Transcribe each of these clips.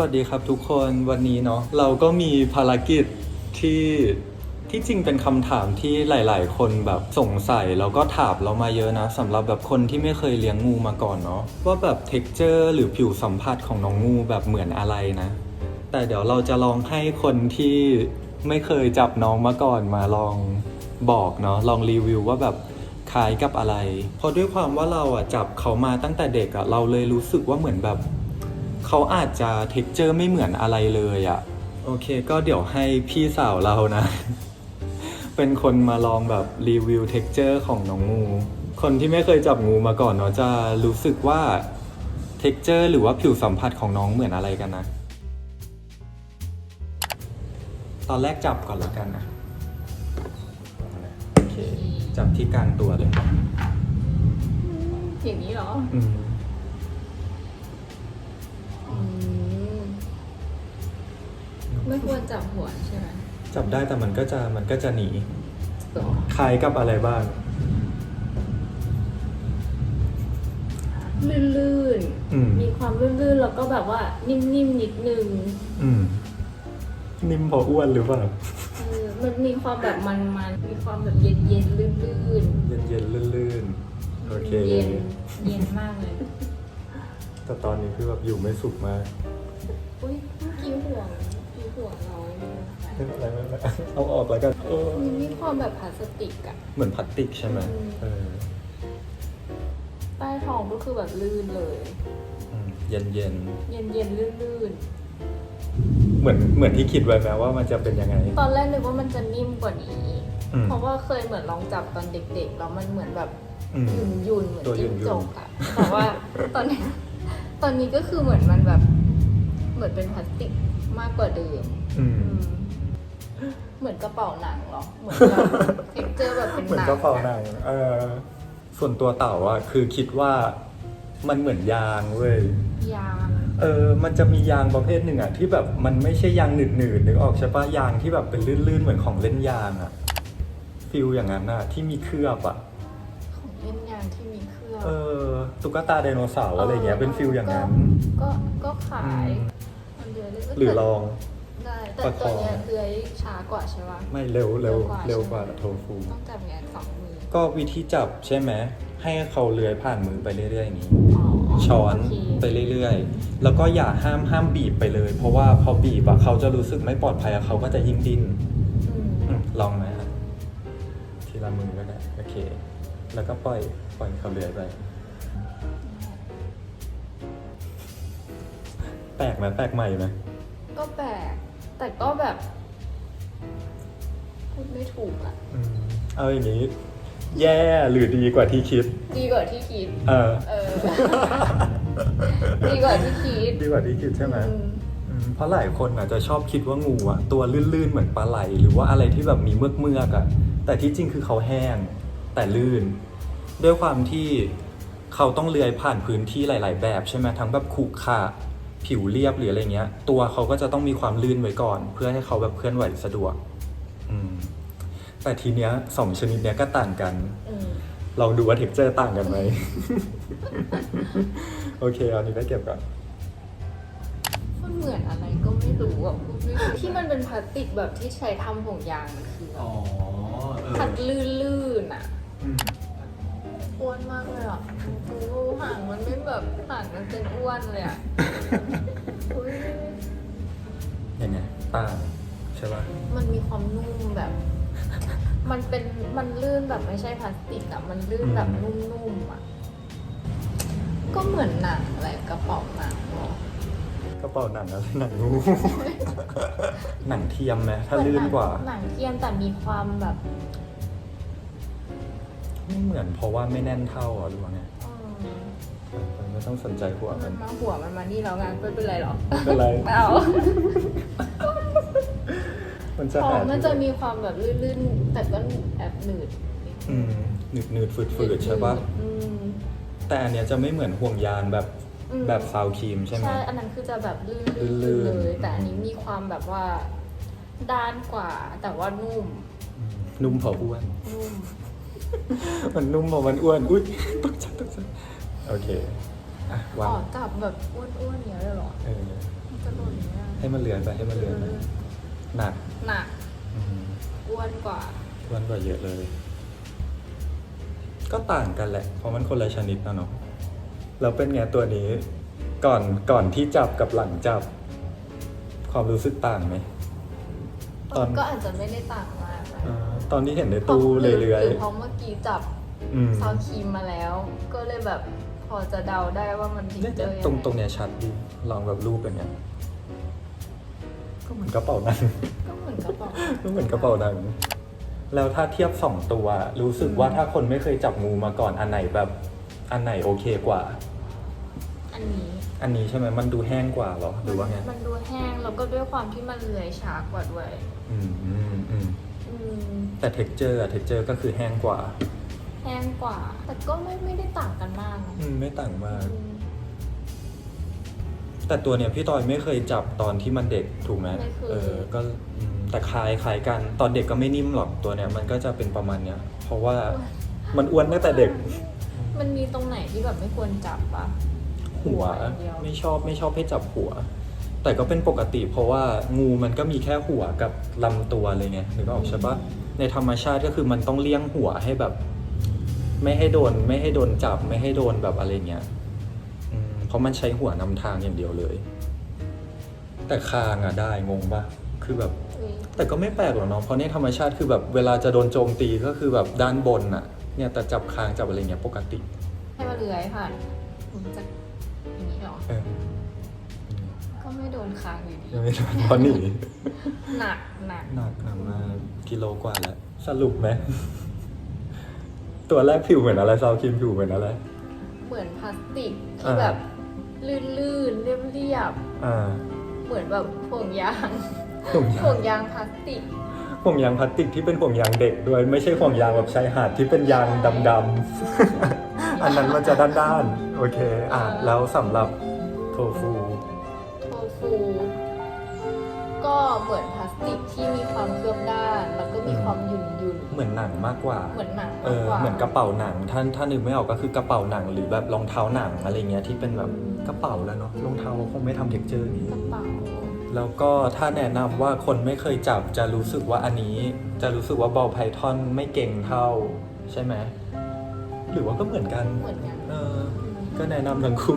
วัสดีครับทุกคนวันนี้เนาะเราก็มีภารกิจที่ที่จริงเป็นคำถามที่หลาย ๆ คนแบบสงสัยแล้วก็ถามเรามาเยอะนะสำหรับแบบคนที่ไม่เคยเลี้ยงงูมาก่อนเนาะว่าแบบเท็กเจอร์หรือผิวสัมผัสของน้องงูแบบเหมือนอะไรนะ แต่เดี๋ยวเราจะลองให้คนที่ไม่เคยจับน้องมาก่อนมาลองบอกเนาะลองรีวิวว่าแบบคล้ายกับอะไร เพราะด้วยความว่าเราอะจับเขามาตั้งแต่เด็กอะเราเลยรู้สึกว่าเหมือนแบบ เขาอาจจะเท็กเจอร์ไม่เหมือนอะไรเลยอะ่ะ โอเคก็เดี๋ยวให้พี่สาวเรานะ เป็นคนมาลองแบบรีวิวเท็กเจอร์ของน้องงู คนที่ไม่เคยจับงูมาก่อนเนาะจะรู้สึกว่าเท็กเจอร์หรือว่าผิวสัมผัสของน้องเหมือนอะไรกันนะ ตอนแรกจับก่อนแล้วกันนะโอเคจับที่กลางตัวเลย อย่างนี้เหรอ อืม ไม่ควรจับหัวใช่ไหมจับได้แต่มันก็จะมันก็จะหนีหรอคล้ายกับอะไรบ้าง ลื่นอืม ๆ มีความลื่นๆ แล้วก็แบบว่านิ่มๆ นิดนึงอืม นิ่มเพออ้วนหรือเปล่าเออมันมีความแบบมันๆ มีความแบบเย็นๆ ลื่นเย็นเย็นๆลื่นๆ ๆโอเค เย็นเย็นมากเลยแต่ตอนนี้คือแบบอยู่ไม่สุขมาก อุ้ยเมื่อกี้ห่วงเมื่อกี้ ห่วงเราไม่ไม่เป็นไรไม่เป็นไรเอาออกแล้วกันเออมันมีความแบบพลาสติกอะเหมือนพลาสติกใช่ไหมอืมเออใต้ท้องก็คือแบบลื่นเลยอืมเย็นเย็นเย็นๆลื่นๆเหมือนเหมือนที่คิดไว้ไหมว่ามันจะเป็นยังไงๆตอนแรกนึกว่ามันจะนิ่มกว่านี้อืมเพราะว่าเคยเหมือนลองจับตอนเด็กๆแล้วมันเหมือนแบบอืมหยุ่นยุนๆเหมือนตัวหยุ่จิ้นงๆจกอะแต่ว่าตอนนี้ตอนนี้ก็คือเหมือนมันแบบ เหมือนเป็นพลาสติก มากกว่าเดิมอืมอืม เหมือนกระเป๋าหนังเหรอ เหมือนแบบเท็กเจอร์แบบเป็นเหมือนหนังกระเป๋าหนังเออส่วนตัวเต่าอะคือคิดว่ามันเหมือนยางเว้ย ยางเออ มันจะมียางประเภทหนึ่งอะที่แบบมันไม่ใช่ยางหนืดหนืดๆนึกออกใช่ปะยางที่แบบเป็นลื่นๆเหมือนของเล่นยางอะฟิลอย่างนั้นอะที่มีเคลือบอะของเล่นยางที่มีเครื่อง เออตุ๊กตาไดโนเสาร์อะไรเงี้ยเป็นฟิลอย่างนั้น ก็ก็ขาย อืม หรือลอง ได้แต่ประคตัอวงเนี้ยเลื้อยช้ากว่าใช่ปะ ไม่เร็วเร็วเร็เร็ววกกว่าว่าโทฟู ต้องจับอย่างสองมือก็วิธีจับใช่ไหมให้เขาเลื้อยผ่านมือไปเรื่อยๆอย่างนี้ อ๋อช้อนโเคไปเรื่อยๆ แล้วก็อย่าห้ามห้ามบีบไปเลย เพราะว่าพอบีบอะเขาจะรู้สึกไม่ปลอดภัยอะเขาก็จะยิ่งดิ้นอืมอืมลองไหมครับทีละมือก็ได้โอเค แล้วก็ปล่อยปล่อยเขาเลื้อยไป แปลกไหมแปลกใหม่ไหมก็แปลก แต่ก็แบบพูดไม่ถูกอะอืมเอาอย่างนี้ แย่หรือดีกว่าที่คิด ดีกว่าที่คิด เออ เออ ดีกว่าที่คิดดีกว่าที่คิดใช่ไหมอืมอืมเพราะหลายคนอาจจะชอบคิดว่างูอะตัวลื่นๆเหมือนปลาไหล หรือว่าอะไรที่แบบมีเมือกเมือกๆอะแต่ที่จริงคือเขาแห้งแต่ลื่น ด้วยความที่เขาต้องเลื้อยผ่านพื้นที่หลาย ๆ แบบใช่ไหมทั้งแบบขรุขระ ผิวเรียบหรืออะไรเงี้ย ตัวเขาก็จะต้องมีความลื่นไว้ก่อน เพื่อให้เขาแบบเคลื่อนไหวสะดวก อืม แต่ทีเนี้ยสองชนิดเนี้ยก็ต่างกันอืมลองดูว่าเท็กเจอร์ต่างกันไหม โอเคเอาอันนี้ไปเก็บก่อน มันเหมือนอะไรก็ไม่รู้อะพูดไม่ถูกที่มันเป็นพลาสติกแบบที่ใช้ทำห่วงยางมันคือแบบขัดลื่นๆอะอ้ วนมากเลยอะดูหางมันไม่แบบหางมันเป็นอ้วนเลยอะอุ๊ยยังไงต่างใช่ป่ะมันมีความนุ่มแบบ มันเป็นมันลื่นแบบไม่ใช่พลาสติกอะ มันลื่นแบบนุ่มๆอะ ก็เหมือนหนังแหละกระเป๋าหนังเนาะกระเป๋าหนังอะไรหนังงู หนังเทียมไหมถ้าลื่นกว่า หนังเทียมแต่มีความแบบ ไม่เหมือนเพราะว่าไม่แน่นเท่าอะหรือว่าไงเออมันไม่ต้องสนใจหัวมัมันนมาหัวมันมานี่แล้วไงไม่เป็นไรหรอกไม่เป็นไรไม่เอามันจะพอหามันจะมีความแบบลื่นๆ แต่ก็แอบหนืดนิดอืมหนืดหนืดฝืดฝืดๆใช่ป่ะอืมแต่อันเนี้ยจะไม่เหมือนห่วงยางแบบอืมแบบซาวครีมใช่ไหมใช่อันนั้นคือจะแบบลื่นลื่ๆนๆเลยแต่อันนี้มีความแบบว่าด้านกว่าแต่ว่านุ่มอืมนุ่มเพออ้วนนุ่ม มันนุ่มเพอมันอ้วน อุ้ยตกใจตกใจโอเคอะอ๋วาองจับแบบอ้วนๆอย่างเงี้ยเลยเหรอเออจะหล่นไหมอะให้มันเลือนไปให้มันเลือนไปหนักหนักอืมอ้วนกว่า อ้วนกว่าเยอะเลย ก็ต่างกันแหละ เพราะมันคนละชนิดนะเนาะแล้วเป็นไงตัวนี้ ก่อนก่อนที่จับกับหลังจับ ความรู้สึกต่างไหม ตอน ก็อาจจะไม่ได้ต่างมากนะอา ตอนที่เห็นในตู้เรื่อยหรือเพราะเมื่อกี้จับๆอืมซาวครีมมาแล้ว ก็เลยแบบพอจะเดาได้ว่ามันเนี่ยเจอตรงตรงเนี้ยชัดดีลองแบบรูปเป็นไงก็เหมือนกระเป๋าหนังก็เหมือนกระเป๋าก็เหมือนกระเป๋าหนังแล้วถ้าเทียบสองตัว รู้สึกว่าถ้าคนไม่เคยจับงูมาก่อนอันไหนแบบอันไหนโอเคกว่า อันนี้ อันนี้ใช่ไหมมันดูแห้งกว่าเหรอหรือว่าไงมันดูแห้งแล้วก็ด้วยความที่มันเลื้อยช้ากว่าด้วย อืมอืมอืม อืมแต่เท็กเจอร์อะเท็กเจอร์ก็คือแห้งกว่าแห้งกว่า แต่ก็ไม่ไม่ได้ต่างกันมากนะอืมไม่ต่างมาก อืมแต่ตัวเนี้ยพี่ตอยไม่เคยจับตอนที่มันเด็กถูกไหมไม่เคย เออก็อืมแต่คล้ายคล้ายกันตอนเด็กก็ไม่นิ่มหรอกตัวเนี้ยมันก็จะเป็นประมาณเนี้ยเพราะว่ามันอ้วนตั้งแต่เด็กมันมีตรงไหนที่แบบไม่ควรจับปะหัว อย่างเดียวไม่ชอบไม่ชอบให้จับหัว แต่ก็เป็นปกติเพราะว่างูมันก็มีแค่หัวกับลำตัวเลยไงนึกออกใช่ปะในธรรมชาติก็คือมันต้องเลี้ยงหัวให้แบบ ไม่ให้โดนไม่ให้โดนจับไม่ให้โดนแบบอะไรเงี้ยอืมเพราะมันใช้หัวนำทางอย่างเดียวเลย แต่คางอะได้งงปะคือแบบเอ้ยแต่ก็ไม่แปลกหรอกเนาะเพราะในธรรมชาติคือแบบเวลาจะโดนโจมตีก็คือแบบด้านบนอะเนี่ยแต่จับคางจับอะไรเงี้ยปกติ ให้มันเลื้อยผ่านมันจะอย่างนี้เหรอเออก็ ไม่โดนคางอยู่ดียังไม่โดนเพราะหนีหนักหนักหนักหนักมากกิโลกว่าแล้ว สรุปไหม ตัวแรกผิวเหมือนอะไรซาวคิมผิวเหมือนอะไร เหมือนพลาสติกที่อ่าแบบ ลื่นๆเรียบอ่าๆเหมือนแบบห่วงยางห่วงยาห่วงงยางพลาสติก ห่วงยางพลาสติกที่เป็นห่วงยางเด็กด้วยไม่ใช่ห่วงยางแบบชายหาดที่เป็นยางดำๆ อันนั้นมันจะด้านๆ โอเค อะ แล้วสำหรับโทฟูโทฟู ก็เหมือนพลาสติกที่มีความเคลือบด้าน แล้วก็มีความหยุ่นยุ่นเหมือนหนังมากกว่าๆเหมือนหนังเอมากอกว่าเหมือนกระเป๋าหนังท่านถ้านึกไม่ออกก็คือกระเป๋าหนังหรือแบบรองเท้าหนังอะไรเงี้ยที่เป็นแบบกระเป๋าแล้วเนาะรองเท้าคงไม่ทำเท็กเจอร์นี้ กระเป๋าแล้วก็ถ้าแนะนำว่าคนไม่เคยจับจะรู้สึกว่าอันนี้ จะรู้สึกว่าบอลไพทอนไม่เก่งเท่า ใช่ไหมหรือว่าก็เหมือนกัน เหมือนกันเออ ก็แนะนำทั้งคู่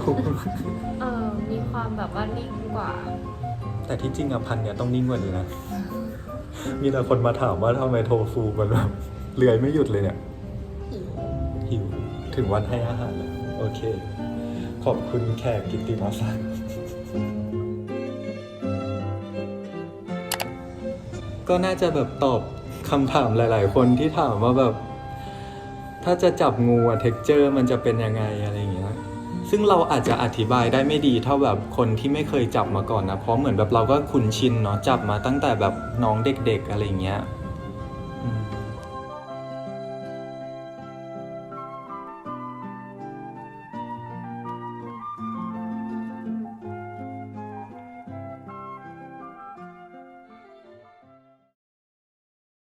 เออมีความแบบว่านิ่งกว่า แต่ที่จริงอะพันเนี่ยต้องนิ่งกว่านี้นะ มีแต่คนมาถามว่าทำไมโทฟูมันแบบเลื้อยไม่หยุดเลยเนี่ย หิวหิวถึงวันให้อาหารแล้ว โอเค ขอบคุณแขกกิตติมาศักดิ์ก็น่าจะแบบตอบคำถามหลาย ๆ คนที่ถามว่าแบบ ถ้าจะจับงูอะเท็กเจอร์มันจะเป็นยังไงอะไรอย่างเงี้ย ซึ่งเราอาจจะอธิบายได้ไม่ดีเท่าแบบคนที่ไม่เคยจับมาก่อนนะเพราะเหมือนแบบเราก็คุ้นชินเนาะจับมาตั้งแต่แบบน้องเด็กๆอะไรเงี้ย